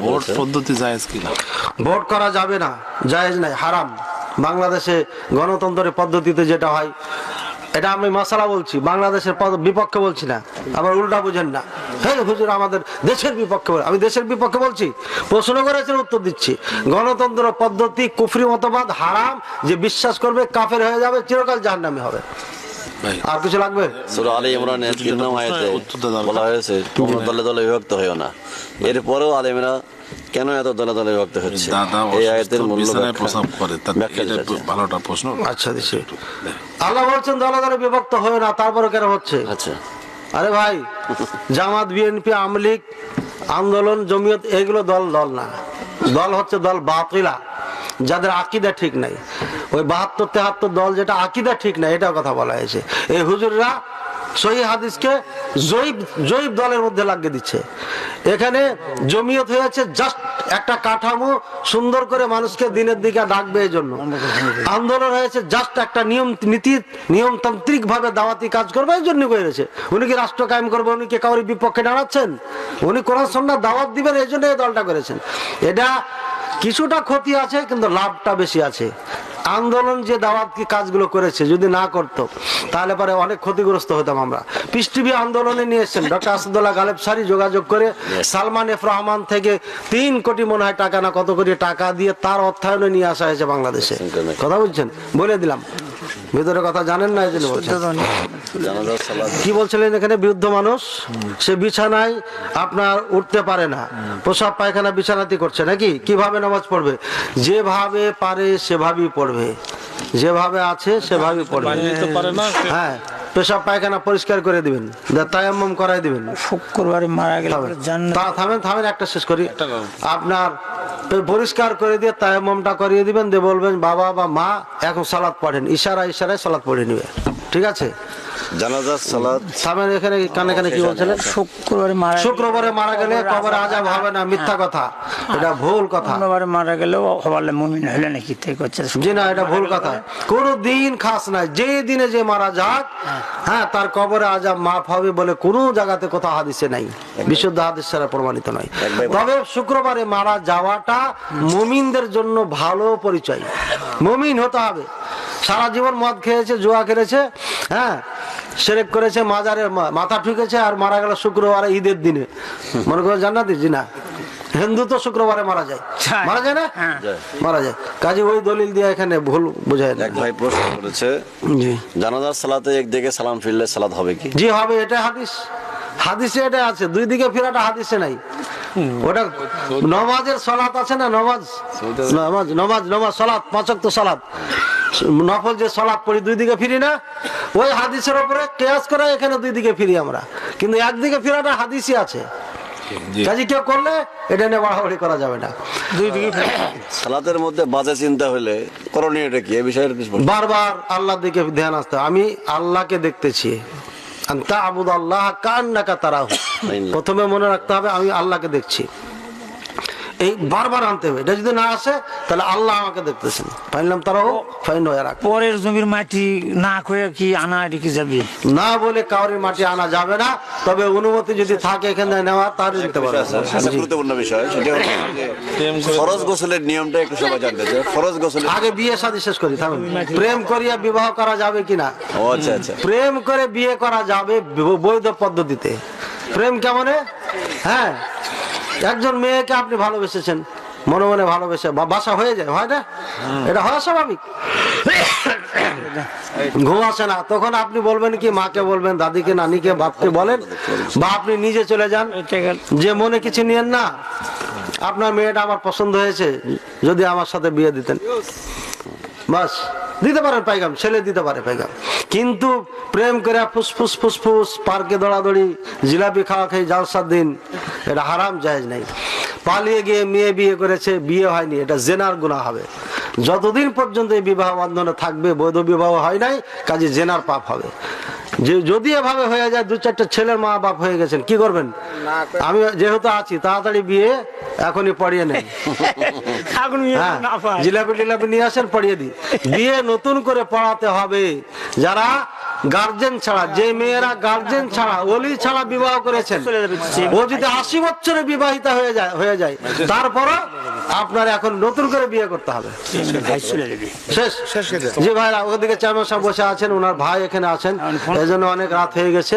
চেষ্টা ভোট পদ্ধতি জায়েজ কিনা? ভোট করা যাবে না জায়েজ নাই হারাম। বাংলাদেশে গণতন্ত্রের পদ্ধতিতে যেটা হয় এটা আমি মশালা বলছি বাংলাদেশের বিপক্ষে বলছি না। আবার উল্টা বুঝেন না। হ্যাঁ হুজুর আমাদের দেশের বিপক্ষে বলে- আমি দেশের বিপক্ষে বলছি প্রশ্ন করেছেন উত্তর দিচ্ছি। গণতন্ত্র পদ্ধতি কুফরি মতবাদ হারাম যে বিশ্বাস করবে কাফের হয়ে যাবে চিরকাল জাহান্নামী হবে। আর কিছু লাগবে? সূরা আলী ইমরানের আয়াতে বলা হয়েছে তোমরা দলে দলে বিভক্ত হইও না। এরপরেও আলেমরা কেন এত দলে দলে বিভক্ত হচ্ছে? এই আয়াতের মূল্য করে। ভালোটা প্রশ্ন? আচ্ছা দিছি আল্লাহ বলছেন দলে দলে বিভক্ত হয়ে না তারপরে কেন হচ্ছে? আচ্ছা। আরে ভাই জামাত বিএনপি আমলিগ আন্দোলন জমিয়ত এগুলো দল দল না। দল হচ্ছে দল বাতিলা যাদের আকিদা ঠিক নাই। ওই বাহাত্তর, তেহাত্তর দল যেটা আকিদা ঠিক নাই এটা কথা বলা হয়েছে। এই হুজুররা সহি হাদিসকে জৈব জৈব দলের মধ্যে লাগিয়ে দিচ্ছে। এখানে জমিয়ত হয়েছে জাস্ট একটা কাঠামো সুন্দর করে মানুষকে দিনের দিকে ডাকবে এই জন্য। আন্দোলন হয়েছে জাস্ট একটা নিয়ম, নীতি নিয়মতান্ত্রিক ভাবে দাওয়াতি কাজ করবে এই জন্য করেছে উনি কি রাষ্ট্র কায়েম করবে, উনি কি কাউরি বিপক্ষে দাঁড়াচ্ছেন? উনি কোরআন সন্না দাওয়াত দিবেন, এই জন্য এই দলটা করেছেন। এটা কিছুটা ক্ষতি আছে, কিন্তু লাভটা বেশি আছে। আন্দোলন যে দাওয়াত কি কাজগুলো করেছে যদি না করত তাহলে পরে অনেক ক্ষতিগ্রস্ত হতাম আমরা। পিস টিভি আন্দোলনে নিয়ে এসছেন ডক্টর আসাদুল্লাহ গালেব সারি যোগাযোগ করে সালমান এফ রহমান থেকে তিন কোটি মনে হয় টাকা না কত কোটি টাকা দিয়ে তার অর্থায়নে নিয়ে আসা হয়েছে বাংলাদেশে। কথা বলছেন? বলে দিলাম। ভিতরে কথা জানেন না এই জন্য কি বলছিলেন এখানে বৃদ্ধ মানুষ? সে বিছানায় আপনার উঠতে পারে না। প্রসাব পায়খানা বিছানাতে করছে নাকি? কীভাবে নামাজ পড়বে? যেভাবে পারে সেভাবেই পড়বে। যেভাবে আছে সেভাবেই পড়বে। না হ্যাঁ পেশাব পায়খানা পরিষ্কার করে দিবেন। তায়াম্মম করাই দিবেন। শুক্রবারে মারা গেলে থামেন থামেন একটা শেষ করি। আপনার পরিষ্কার করে দিয়ে তায়াম্মমটা করিয়ে দিবেন, দিয়ে বলবেন বাবা বা মা এখন সালাদ পড়েন, ইশারা ইশারায় সালাদ পড়ে নেবে। ঠিক আছে? জানাজার সালাত। এখানে কানে কানে কি বলছিলেন? শুক্রবারে মারা শুক্রবারে মারা গেলে কবরে আজাব হবে না মিথ্যা কথা। এটা ভুল কথা। অন্যবারে মারা গেলেও হবালে মুমিন হলে নাকি তাই করছে জি না এটা ভুল কথা। কোন দিন খাস নাই যে দিনে যে মারা যাক হ্যাঁ। তার কবরে আজাব মাফ হবে বলে কোনো জায়গাতে কোথাও হাদিসে নাই। বিশুদ্ধ হাদিস ছাড়া প্রমাণিত নয়। তবে শুক্রবারে মারা যাওয়াটা মুমিনদের জন্য ভালো পরিচয়। মুমিন হতে হবে। সারা জীবন মদ খেয়েছে জুয়া খেলেছে হ্যাঁ সেরেক করেছে মাজারে মাথা ঠুকেছে আর মারা গেল শুক্রবারে ঈদের দিনে। মনে করে জান্নাতি? জি না। হিন্দু তো শুক্রবারে মারা যায়। মারা যায় না? হ্যাঁ। মারা যায়। কাজে ওই দলিল দিয়ে এখানে ভুল বোঝায় না। এক ভাই প্রশ্ন করেছে জি। জানাজার সালাতে একদিকে সালাম ফিরলে সালাত হবে কি? জি হবে এটা হাদিস। হাদিসে এটা আছে। দুই দিকে ফেরাটা হাদিসে নাই। ওটা নমাজের সলাত আছে না নমাজ? নমাজ নমাজ নমাজ সলাত পাঁচক তো সলাত। নফল যে সলাত পড়ি দুই দিকে ফিরি না ওই হাদিসের উপরে কেয়াস করে এখানে দুই দিকে ফিরি আমরা। কিন্তু একদিকে ফেরাটা হাদিসই আছে। কাজে কেউ করলে এটা নিয়ে বাড়াবাড়ি করা যাবে না। দুই দিকে সালাতের মধ্যে বাজে চিন্তা হলে করণীয়টা কি? এ বিষয়ে কিছু বলুন। বারবার আল্লাহর দিকে ধ্যান আসতে হবে। আমি আল্লাহকে দেখতেছি। আন্তা আবুদ আল্লাহ কান্নাকা তারাহু। প্রথমে মনে রাখতে হবে আমি আল্লাহকে দেখছি। এই বারবার আনতে হবে। এটা যদি না আসে তাহলে আল্লাহ আমাকে দেখতেছেন। ফাইনলাম তারাও ফাইন হয়ে রাখ। পরের জমির মাটি না করে কি আনা রেখে যাবে? না বলে কাউরি মাটি আনা যাবে না। তবে অনুমতি যদি থাকে এখানে নেওয়া দিতে পারবে। একটা গুরুত্বপূর্ণ বিষয়। সেটা ফরজ গোসলের নিয়মটা একটু সবাই জানতে চায়। ফরজ গোসলের আগে বিয়ে শাদী শেষ করি থামেন। প্রেম করিয়া বিবাহ করা যাবে কিনা? ও আচ্ছা আচ্ছা। প্রেম করে বিয়ে করা যাবে বৈধ পদ্ধতিতে। প্রেম কেমনে? হ্যাঁ একজন মেয়েকে আপনি ভালোবেসেছেন মনে মনে ভালোবেসে বাসা হয়ে যায় হয় না? এটা হয় স্বাভাবিক? ঘুম আসে না তখন আপনি বলবেন কি মাকে বলবেন দাদিকে নানিকে বাপকে বলেন বা আপনি নিজে চলে যান। যে মনে কিছু নিয়েন না আপনার মেয়েটা আমার পছন্দ হয়েছে যদি আমার সাথে বিয়ে দিতেন। বাস। দিতে পারে পাইগাম ছেলে দিতে পারে পাইগাম কিন্তু প্রেম করে ফুসফুস ফুসফুস পার্কে দৌড়াদৌড়ি, জিলাপি খাওয়া খেয়ে জালসার দিন, এটা হারাম জাহেজ নাই। পালিয়ে গিয়ে মেয়ে বিয়ে করেছে, বিয়ে হয়নি, এটা জেনার গুণা হবে। যতদিন পর্যন্ত এই বিবাহ বন্ধনে থাকবে, বৈধ বিবাহ হয় নাই, কাজে জেনার পাপ হবে। যে যদি এভাবে হয়ে যায় দু চারটে ছেলের মা বাপ হয়ে গেছেন কি করবেন? আমি যেহেতু আছি তাড়াতাড়ি বিয়ে এখনই পড়িয়ে নেন। হ্যাঁ জিলাপি টিলাপি নিয়ে আসেন পড়িয়ে দিই। বিয়ে নতুন করে পড়াতে হবে। যারা গার্জেন ছাড়া যে মেয়েরা গার্জেন ছাড়া ওলি ছাড়া বিবাহ করেছেন ও যদি আশি বছরে বিবাহিতা হয়ে যায় হয়ে যায় তারপরও আপনার এখন নতুন করে বিয়ে করতে হবে। জি ভাইরা ওদিকে চেয়ারম্যান সাহেব বসে আছেন ওনার ভাই এখানে আছেন। এই অনেক রাত হয়ে গেছে।